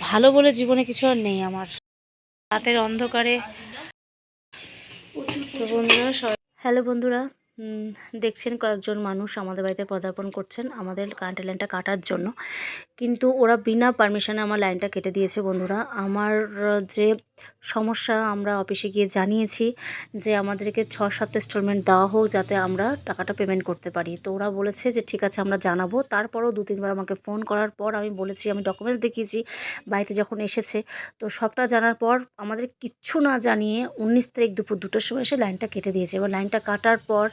ভালো বলে জীবনে কিছু আর নেই আমার। রাতের অন্ধকারে। তো বন্ধুরা হ্যালো বন্ধুরা দেখছেন কয়েকজন মানুষ আমাদের বাড়িতে পদার্পণ করছেন আমাদের কারেন্টের লাইনটা কাটার জন্য। কিন্তু ওরা বিনা পারমিশনে আমার লাইনটা কেটে দিয়েছে বন্ধুরা। আমার যে সমস্যা আমরা অফিসে গিয়ে জানিয়েছি যে আমাদেরকে ছ সাত ইনস্টলমেন্ট দেওয়া হোক যাতে আমরা টাকাটা পেমেন্ট করতে পারি। তো ওরা বলেছে যে, ঠিক আছে, আমরা জানাব। তারপরও দু, তিনবার আমাকে ফোন করার পর আমি বলেছি, আমি ডকুমেন্টস দেখিয়েছি, বাড়িতে যখন এসেছে। তো সবটা জানার পর আমাদের কিচ্ছু না জানিয়ে উনিশ তারিখ দুপুর দুটোর সময় এসে লাইনটা কেটে দিয়েছে। এবার লাইনটা কাটার পর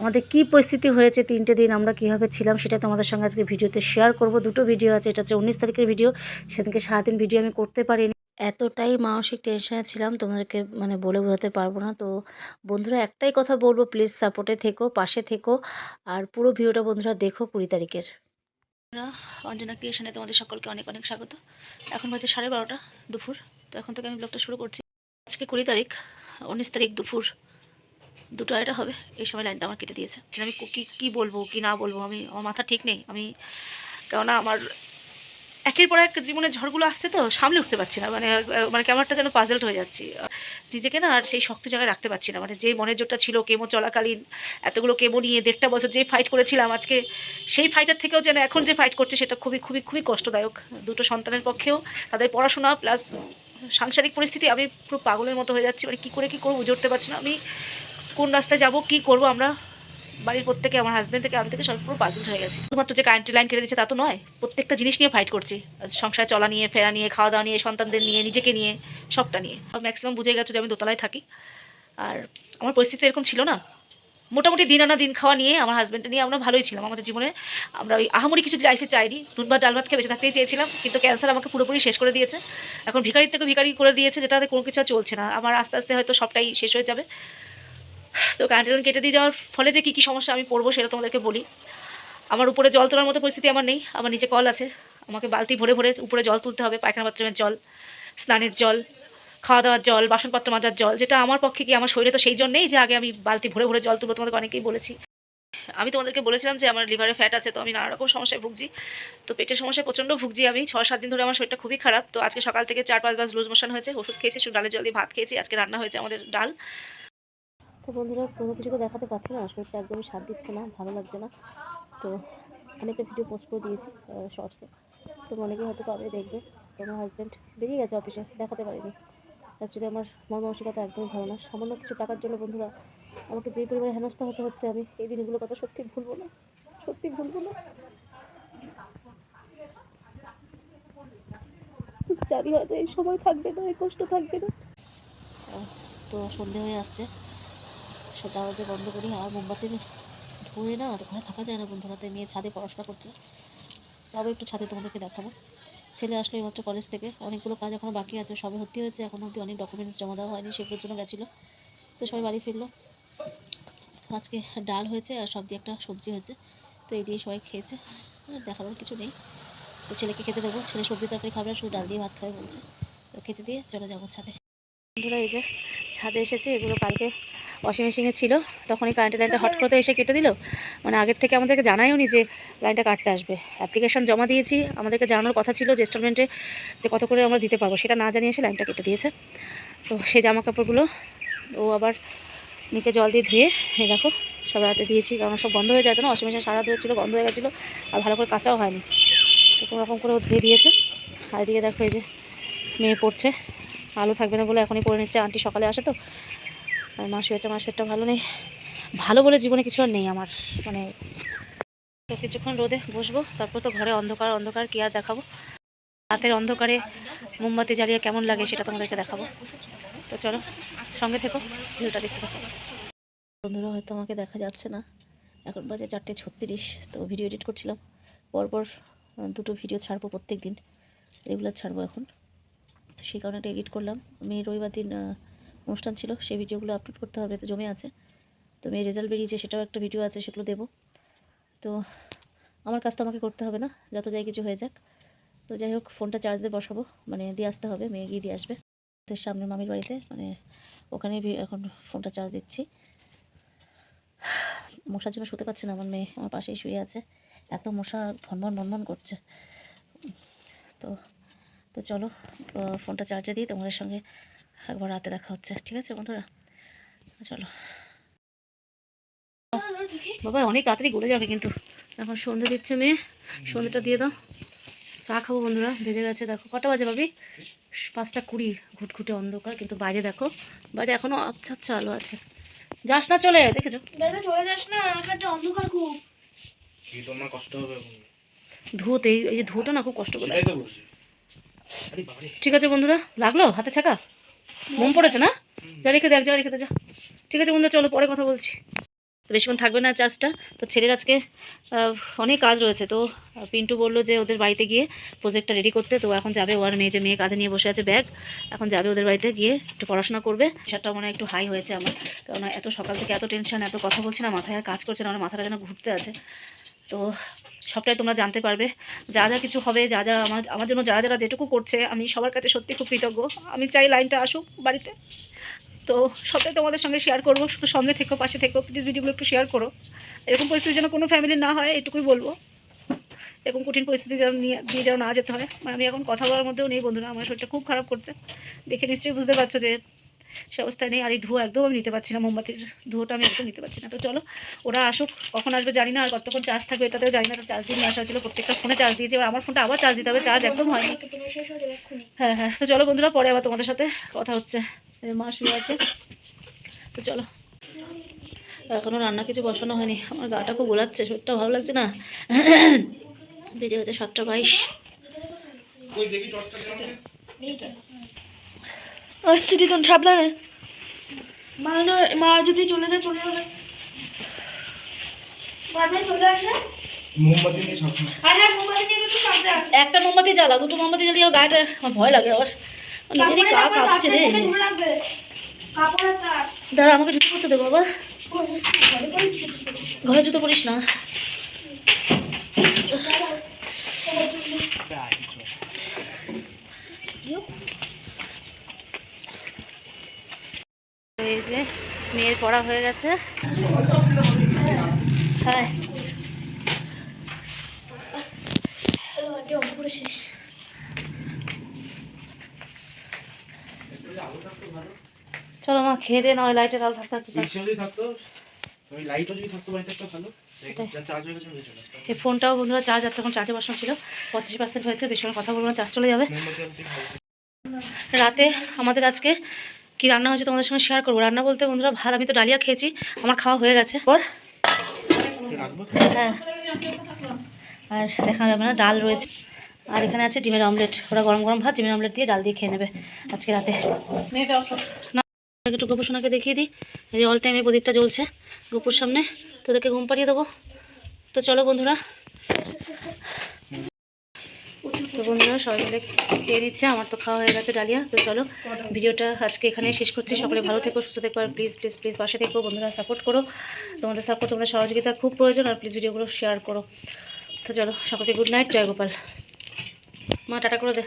আমাদের কি পরিস্থিতি হয়েছে, তিনটে দিন আমরা কীভাবে ছিলাম সেটা তোমাদের সঙ্গে আজকে ভিডিওতে শেয়ার করব। দুটো ভিডিও আছে, এটা হচ্ছে উনিশ তারিখের ভিডিও সেদিনকে সারাদিন ভিডিও আমি করতে পারিনি। এতটাই মানসিক টেনশনে ছিলাম, তোমাদেরকে মানে বলে বোঝাতে পারব না। তো বন্ধুরা, একটাই কথা বলব প্লিজ সাপোর্টে থেকো, পাশে থেকো, আর পুরো ভিডিওটা বন্ধুরা দেখো কুড়ি তারিখের। অঞ্জনা ক্রিয়েশনে তোমাদের সকলকে অনেক অনেক স্বাগত। এখন বাজে সাড়ে বারোটা দুপুর, তো এখন থেকে আমি ব্লগটা শুরু করছি। আজকে কুড়ি তারিখ, উনিশ তারিখ দুপুর। দুটো আড়াইটা হবে। এই সময় লাইনটা আমার কেটে দিয়েছে। আমি কী কী বলব, কি না বলব, আমি, আমার মাথা ঠিক নেই। আমি, কেননা আমার একের পর এক জীবনে ঝড়গুলো আসছে তো, সামলে উঠতে পারছি না। মানে মানে কেমন একটা যেন পাজেলড হয়ে যাচ্ছি। নিজেকে না আর সেই শক্ত জায়গায় রাখতে পারছি না। মানে যে মনের জোরটা ছিল, কেমো চলাকালীন, এতগুলো কেমো নিয়ে দেড়টা বছর যে ফাইট করেছিলাম আজকে, সেই ফাইটার থেকেও যেন এখন যে ফাইট করছে, সেটা খুবই খুবই খুবই কষ্টদায়ক। দুটো সন্তানের পক্ষেও, তাদের পড়াশোনা প্লাস সাংসারিক পরিস্থিতি, আমি পুরো পাগলের মতো হয়ে যাচ্ছি। মানে কী করে, কী করব উঠতে পারছি না। আমি কোন রাস্তায় যাব, কী করব, আমরা বাড়ির প্রত্যেকে, আমার হাজব্যান্ড থেকে, আমি থেকে সব পুরো পাজল হয়ে গেছি। শুধুমাত্র যে কারেন্টের লাইন কেটে দিচ্ছে তা তো নয়, প্রত্যেকটা জিনিস নিয়ে ফাইট করছি। সংসার চলা নিয়ে, ফেরা নিয়ে, খাওয়া দাওয়া নিয়ে, সন্তানদের নিয়ে, নিজেকে নিয়ে, সবটা নিয়ে। ম্যাক্সিমাম বুঝে গেছো যে আমি দোতলায় থাকি। আর আমার পরিস্থিতি এরকম ছিল না। মোটামুটি দিন আনা দিন খাওয়া নিয়ে, আমার হাজব্যান্ডে নিয়ে আমরা ভালোই ছিলাম। আমাদের জীবনে আমরা ওই আহামরি কিছু লাইফে চাইনি। নুন ভাত ডাল ভাত খেয়ে বেঁচে থাকতেই চেয়েছিলাম, কিন্তু ক্যান্সার আমাকে পুরোপুরি শেষ করে দিয়েছে। এখন ভিখারির থেকে ভিখারি করে দিয়েছে, যেটাতে কোনো কিছু চলছে না। আমার আস্তে আস্তে হয়তো সবটাই শেষ হয়ে যাবে। তো কারেন্টের কেটে দিয়ে যাওয়ার ফলে যে কী কী সমস্যা আমি পড়ব সেটা তোমাদেরকে বলি। আমার উপরে জল তোলার মতো পরিস্থিতি আমার নেই, আমার নিচে কল আছে। আমাকে বালতি ভরে ভরে উপরে জল তুলতে হবে, পায়খানা বাথরুমের জল, স্নানের জল খাওয়া দাওয়ার জল, বাসনপত্র মাজার জল, যেটা আমার পক্ষে কি আমার শরীরে তো সেই জন্যেই যে আগে আমি বালতি ভরে ভরে জল তুলবো, তোমাদেরকে অনেকেই বলেছি। আমি তোমাদেরকে বলেছিলাম যে আমার লিভারে ফ্যাট আছে, তো আমি নানা রকম সমস্যায় ভুগছি। তো পেটের সমস্যায় প্রচণ্ড ভুগছি আমি, ছ সাত দিন ধরে আমার শরীরটা খুবই খারাপ। তো আজকে সকাল থেকে চার পাঁচ বার লুজ মোশন হয়েছে, ওষুধ খেয়েছি শুধু ডালের জল দিয়ে ভাত খেয়েছি, আজকে রান্না হয়েছে আমাদের ডাল। তো বন্ধুরা, কোনো কিছু তো দেখাতে পারছি না। শরীরটা একদমই সাথ দিচ্ছে না, ভালো লাগছে না। তো অনেকটা ভিডিও পোস্ট করে দিয়েছি শর্টসে তো অনেকেই হয়তো পাবে দেখবে, তো আমার হাজব্যান্ড বেরিয়ে গেছে অফিসে দেখাতে পারিনি। অ্যাকচুয়ালি আমার মন মানসিকতা একদমই ভালো না। সামান্য কিছু টাকার জন্য বন্ধুরা, আমাকে যে পরিমাণে হেনস্থা হতে হচ্ছে আমি, এই দিনগুলোর কথা সত্যি ভুলবো না। সত্যি ভুলবো না। জানি হয়তো এই সময় থাকবে না, এই কষ্ট থাকবে না। তো সন্ধে হয়ে আসছে। সেটা যে বন্ধ করি। আর মোমবাতি ধুয়ে না ঘরে থাকা যায় না বন্ধুরা, তাই মেয়ে ছাদে পড়াশোনা করছে। যাব একটু ছাদে তোমাদেরকে দেখাবো। ছেলে আসলো এইমাত্র কলেজ থেকে। অনেকগুলো কাজ এখনও বাকি আছে, সবে ভর্তি হয়েছে। এখন অবধি অনেক ডকুমেন্টস জমা দেওয়া হয়নি, সেগুলোর জন্য গেছিল। তো সবাই বাড়ি ফিরলো। আজকে ডাল হয়েছে আর সব দিয়ে একটা সবজি হয়েছে। তো এই দিয়ে সবাই খেয়েছে। দেখাবার কিছু নেই। তো ছেলেকে খেতে দেবো। ছেলে সবজি তরকারি খাবে আর শুধু ডাল দিয়ে ভাত খাবে বলছে। তো খেতে দিয়ে চলে যাব ছাদে। বন্ধুরা, এই যে ছাদে এসেছে, এগুলো কালকে ওয়াশিং মেশিনে ছিল। তখন এই কারেন্টের লাইনটা হট করে এসে কেটে দিল। মানে আগের থেকে আমাদেরকে জানাইও নি যে লাইনটা কাটতে আসবে। অ্যাপ্লিকেশন জমা দিয়েছি, আমাদেরকে জানানোর কথা ছিল যে ইনস্টলমেন্টে যে কত করে আমরা দিতে পারব, সেটা না জানিয়ে এসে লাইনটা কেটে দিয়েছে। তো সেই জামা কাপড়গুলো ও আবার নিচে জল দিয়ে ধুয়ে এ দেখো, সব রাতে দিয়েছি, কারণ সব বন্ধ হয়ে যেত না ওয়াশিং মেশিন সারা ধুয়েছিল, বন্ধ হয়ে গেছিল, আর ভালো করে কাঁচাও হয়নি। তো কোনো রকম করে ও ধুয়ে দিয়েছে। আর এদিকে দেখো এই যে মেয়ে পড়ছে আলো থাকবে না বলে এখনই পড়ে নিচ্ছে। আন্টি সকালে আসে তো। আর মা শুয়েছে মা শরীরটা ভালো নেই। ভালো বলে জীবনে কিছু আর নেই আমার। মানে তো কিছুক্ষণ রোদে বসবো, তারপর তো ঘরে অন্ধকার অন্ধকার কি আর দেখাবো? রাতের অন্ধকারে মোমবাতি জ্বালিয়ে কেমন লাগে সেটা তোমাদেরকে দেখাবো। তো চলো, সঙ্গে থেকো ভিডিওটা দেখতে থাকো। বন্ধুরা, হয়তো আমাকে দেখা যাচ্ছে না। এখন বাজে চারটে ছত্রিশ, তো ভিডিও এডিট করছিলাম। পরপর দুটো ভিডিও ছাড়বো প্রত্যেক দিন রেগুলার ছাড়বো এখন। সেই কারণে একটা এডিট করলাম। মেয়ে রবিবার দিন অনুষ্ঠান ছিল, সেই ভিডিওগুলো আপলোড করতে হবে তো জমে আছে। তো মেয়ের রেজাল্ট বেরিয়েছে, সেটাও একটা ভিডিও আছে, সেগুলো দেবো। তো আমার কাজ তো আমাকে করতে হবে না, যত যাই কিছু হয়ে যাক। তো যাই হোক ফোনটা চার্জ দিয়ে বসাবো মানে দিয়ে আসতে হবে, মেয়ে গিয়ে দিয়ে আসবে। তো সামনে মামির বাড়িতে মানে ওখানে এখন ফোনটা চার্জ দিচ্ছি। মশার জন্য শুতে পারছে না আমার মেয়ে, আমার পাশেই শুয়ে আছে। এত মশা ভনভন ভনভন করছে। তো তো চলো ফোনটা চার্জে দিই তোমাদের সঙ্গে একবার রাতে দেখা হচ্ছে ঠিক আছে বন্ধুরা? চলো। বাবা অনেক তাড়াতাড়ি গলে যাবে কিন্তু। এখন সন্ধে দিচ্ছে মেয়ে সন্ধেটা দিয়ে দাও। চা খাব বন্ধুরা ভেজে গেছে দেখো। কটা বাজে ভাবি? পাঁচটা কুড়ি ঘুটঘুটে অন্ধকার কিন্তু বাইরে দেখো। বাইরে এখনও আচ্ছা আচ্ছা আলো আছে। যাস না চলে দেখেছ? চলে যাস না অন্ধকার খুব। কি তোমার কষ্ট হবে এখন ধুয়োতে এই- এই যে ধুয়োটা না খুব কষ্ট করে সেটাই তো বলছি আরে বাবারে ঠিক আছে বন্ধুরা, লাগল? হাতে ছাকা? মোম পড়েছে না? যা রেখে দে, এক জায়গায় রেখে যা। ঠিক আছে বন্ধুরা, চলো পরে কথা বলছি। তো বেশিক্ষণ থাকবে না চার্জটা। তো ছেলের আজকে অনেক কাজ রয়েছে। তো পিন্টু বলল যে ওদের বাড়িতে গিয়ে প্রজেক্টটা রেডি করতে। তো এখন যাবে ওর মেয়ে যে, মেয়ে কাঁধে নিয়ে বসে আছে ব্যাগ এখন যাবে ওদের বাড়িতে গিয়ে একটু পড়াশোনা করবে। সেটা মনে একটু হাই হয়েছে আমার। কারণ এত সকাল থেকে এত টেনশন এত কথা বলছি না, মাথায় আর কাজ করছে না, আমার মাথাটা যেন ঘুরতে আছে। তো সবটাই তোমরা জানতে পারবে। যা যা কিছু হবে, যা যা আমার আমার জন্য যারা যারা যেটুকু করছে, আমি সবার কাছে সত্যি খুব কৃতজ্ঞ। আমি চাই লাইনটা আসুক বাড়িতে। তো সবটাই তোমাদের সঙ্গে শেয়ার করব, শুধু সঙ্গে থেকো, পাশে থেকো প্লিজ ভিডিওগুলো একটু শেয়ার করো। এরকম পরিস্থিতি যেন কোনো ফ্যামিলি না হয়, এটুকুই বলব। এরকম কঠিন পরিস্থিতি যেন নিয়ে, দিয়ে যেন না যেতে হয়। মানে আমি এখন কথা বলার মধ্যেও নেই বন্ধুরা, আমার শরীরটা খুব খারাপ করছে। দেখে নিশ্চয়ই বুঝতে পারছ যে সে অবস্থায় নেই। আর এই ধুয়ো একদম আমি নিতে পারছি না মোমবাতির। ধুয়োটা আমি একদম নিতে পারছি না। তো চলো ওরা আসুক। কখন আসবে জানি না। আর কতক্ষণ চার্জ থাকবে এটাতেও জানি না। তো চার্জ দিয়ে আসা হয়েছিল প্রত্যেকটা ফোনে চার্জ দিয়েছে। এবার আমার ফোনটা আবার চার্জ দিতে হবে। চার্জ একদম হয়নি। হয়ে হ্যাঁ। হ্যাঁ তো চলো বন্ধুরা পরে আবার তোমাদের সাথে কথা হচ্ছে। এই মা শুয়ে আছে। তো চলো। এখনও রান্না কিছু বসানো হয়নি। আমার গাটা খুব গোলাচ্ছে শরীরটা ভালো লাগছে না। বেজে গেছে সাতটা বাইশ কই দেখি টর্চটা কেমন আসছি দিতন সাবধানে। মা মা যদি চলে যায় চলে যাবে। চলে আসে। মোমবাতি নিয়ে সবসময় আরে মোবাইল নিয়ে কিন্তু সাবধান। একটা মোমবাতি জ্বালা দুটো মোমবাতি জ্বালিয়ে গাটা আমার ভয় লাগে আবার আমার নিজেরই গা কাঁপছে রে। দাঁড়া আমাকে জুতো করতে দেবো বাবা। ঘরে জুতো পড়িস না এই যে মেয়ের পড়া হয়ে গেছে। হ্যাঁ। চলো মা খেয়ে দে নয় লাইটে তাল থাকতে থাকতে এই ফোনটাও বন্ধুরা চার্জ আর তখন চার্জে বসানো ছিল। পঁচাশি পার্সেন্ট হয়েছে বেশি কথা বলব চার্জ চলে যাবে। রাতে আমাদের আজকে কি রান্না হয়েছে তোমাদের সঙ্গে শেয়ার করব? রান্না বলতে বন্ধুরা ভাত, আমি তো ডালিয়া খেয়েছি, আমার খাওয়া হয়ে গেছে। পর হ্যাঁ। আর দেখা যাবে না, ডাল রয়েছে। আর এখানে আছে ডিমের অমলেট ওরা গরম গরম ভাত, ডিমের অমলেট দিয়ে ডাল দিয়ে খেয়ে নেবে আজকে রাতে। একটু গোপুর সোনাকে দেখিয়ে দিই। এই যে অল টাইমে প্রদীপটা জ্বলছে গোপুর সামনে। তোদেরকে ঘুম পাড়িয়ে দেবো। তো চলো বন্ধুরা। তো বন্ধুরা, সবাই মিলে খেয়ে নিচ্ছে, আমার তো খাওয়া হয়ে গেছে ডালিয়া। তো চলো, ভিডিওটা আজকে এখানে শেষ করছি। সকলে ভালো থেকো, সুস্থ থেকো, আর প্লিজ প্লিজ প্লিজ পাশে থেকো, বন্ধুরা সাপোর্ট করো। তোমাদের সাপোর্ট তোমাদের সহযোগিতা খুব প্রয়োজন, আর প্লিজ ভিডিওগুলো শেয়ার করো। তো চলো, সকলকে গুড নাইট জয় গোপাল। মা, টাটা করে দে।